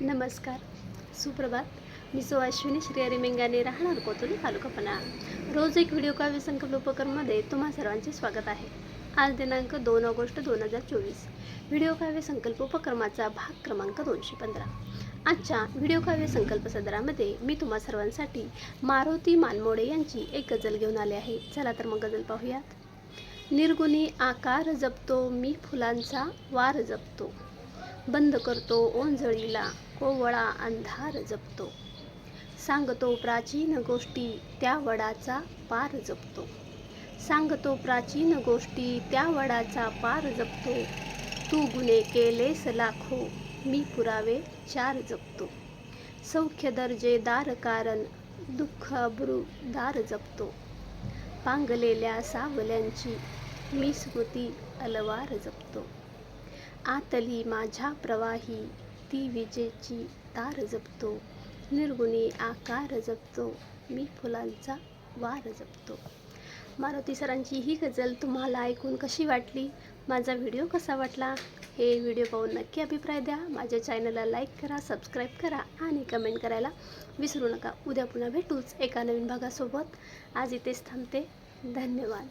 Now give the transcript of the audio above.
नमस्कार सुप्रभात. मी सो अश्विनी श्रीहरी मेंगाने राहणार कोतुली तालुका रोज एक व्हिडिओ काव्य संकल्प उपक्रममध्ये तुम्हा सर्वांचे स्वागत आहे. आज दिनांक दोन ऑगस्ट दोन हजार चोवीस. व्हिडिओ काव्य संकल्प उपक्रमाचा भाग क्रमांक दोनशे पंधरा. आजच्या व्हिडिओ काव्य संकल्प सदरामध्ये मी तुम्हा सर्वांसाठी मारुती मानमोडे यांची एक गजल घेऊन आले आहे. चला तर मग गजल पाहूयात. निर्गुणी आकार जपतो मी फुलांचा वार जपतो. बंद करतो ओंजळीला कोवळा अंधार जपतो. सांगतो प्राचीन गोष्टी त्या वडाचा पार जपतो. सांगतो प्राचीन गोष्टी त्या वडाचा पार जपतो. तू गुन्हे केलेस लाखो मी पुरावे चार जपतो. सौख्य दर्जेदार कारण दुःख अब्रू दार जपतो. पांगलेल्या सावल्यांची मी स्मृती अलवार जपतो. आतली माझ्या प्रवाही ती विजेची तार जपतो. निर्गुणी आकार जपतो मी फुलांचा वार जपतो. मारुती सरांची ही गजल तुम्हाला ऐकून कशी वाटली? माझा व्हिडिओ कसा वाटला? हे व्हिडिओ पाहून नक्की अभिप्राय द्या. माझ्या चॅनलला लाईक करा सबस्क्राईब करा आणि कमेंट करायला विसरू नका. उद्या पुन्हा भेटूच एका नवीन भागासोबत. आज इथेच थांबते. धन्यवाद.